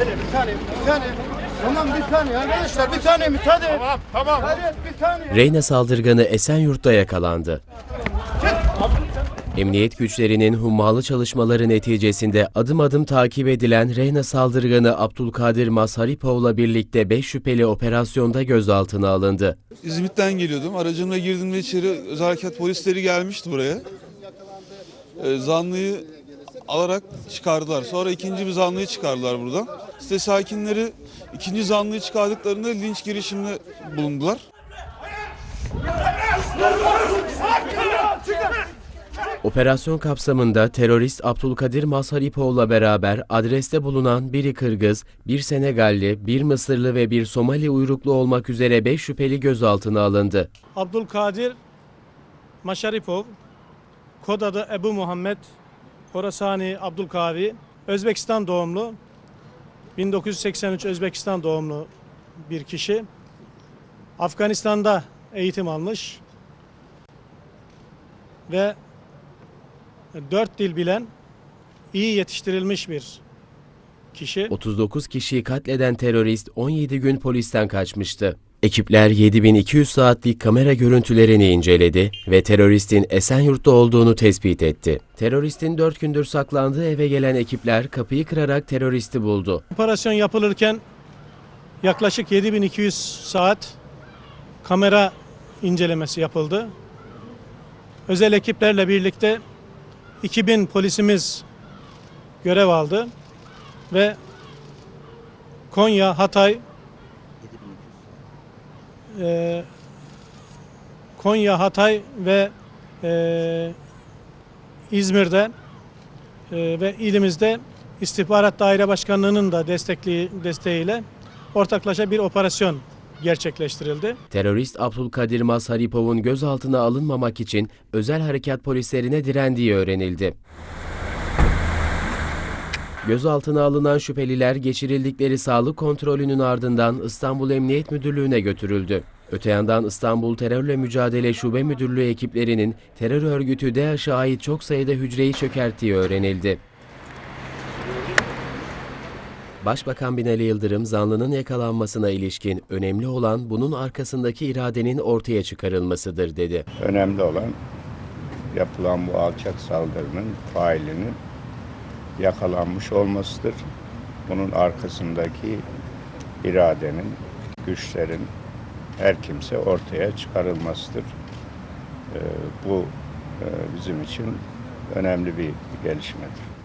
Bir saniye, bir saniye. Tamam bir saniye arkadaşlar, bir saniye müsaade. Tamam, tamam. Hadi bir saniye. Reyna saldırganı Esenyurt'ta yakalandı. Emniyet güçlerinin hummalı çalışmaları neticesinde adım adım takip edilen Reyna saldırganı Abdülkadir Mazharipov'la birlikte 5 şüpheli operasyonda gözaltına alındı. İzmit'ten geliyordum. Aracımla girdim ve içeri özel harekat polisleri gelmişti buraya. Ee, zanlıyı alarak çıkardılar. Sonra ikinci bir zanlıyı çıkardılar buradan. Site sakinleri ikinci zanlıyı çıkardıklarında linç girişiminde bulundular. Operasyon kapsamında terörist Abdülkadir Mazharipov'la beraber adreste bulunan biri Kırgız, bir Senegalli, bir Mısırlı ve bir Somali uyruklu olmak üzere 5 şüpheli gözaltına alındı. Abdülkadir Maşaripov, kod adı Ebu Muhammed, Horasani Abdülkavi, Özbekistan doğumlu, 1983 Özbekistan doğumlu bir kişi. Afganistan'da eğitim almış ve dört dil bilen, iyi yetiştirilmiş bir kişi. 39 kişiyi katleden terörist 17 gün polisten kaçmıştı. Ekipler 7200 saatlik kamera görüntülerini inceledi ve teröristin Esenyurt'ta olduğunu tespit etti. Teröristin 4 gündür saklandığı eve gelen ekipler kapıyı kırarak teröristi buldu. Operasyon yapılırken yaklaşık 7200 saat kamera incelemesi yapıldı. Özel ekiplerle birlikte 2000 polisimiz görev aldı ve Konya, Hatay, eee, Konya, Hatay ve eee, İzmir'de eee, ve ilimizde İstihbarat Daire Başkanlığı'nın da destekli, desteğiyle ortaklaşa bir operasyon gerçekleştirildi. Terörist Abdülkadir Mazharipov'un gözaltına alınmamak için özel harekat polislerine direndiği öğrenildi. Gözaltına alınan şüpheliler geçirildikleri sağlık kontrolünün ardından İstanbul Emniyet Müdürlüğü'ne götürüldü. Öte yandan İstanbul Terörle Mücadele Şube Müdürlüğü ekiplerinin terör örgütü DAEŞ'e ait çok sayıda hücreyi çökerttiği öğrenildi. Başbakan Binali Yıldırım zanlının yakalanmasına ilişkin önemli olan bunun arkasındaki iradenin ortaya çıkarılmasıdır dedi. Önemli olan yapılan bu alçak saldırının failinin yakalanmış olmasıdır. Bunun arkasındaki iradenin, güçlerin her kimse ortaya çıkarılmasıdır. Ee, bu e, bizim için önemli bir gelişmedir.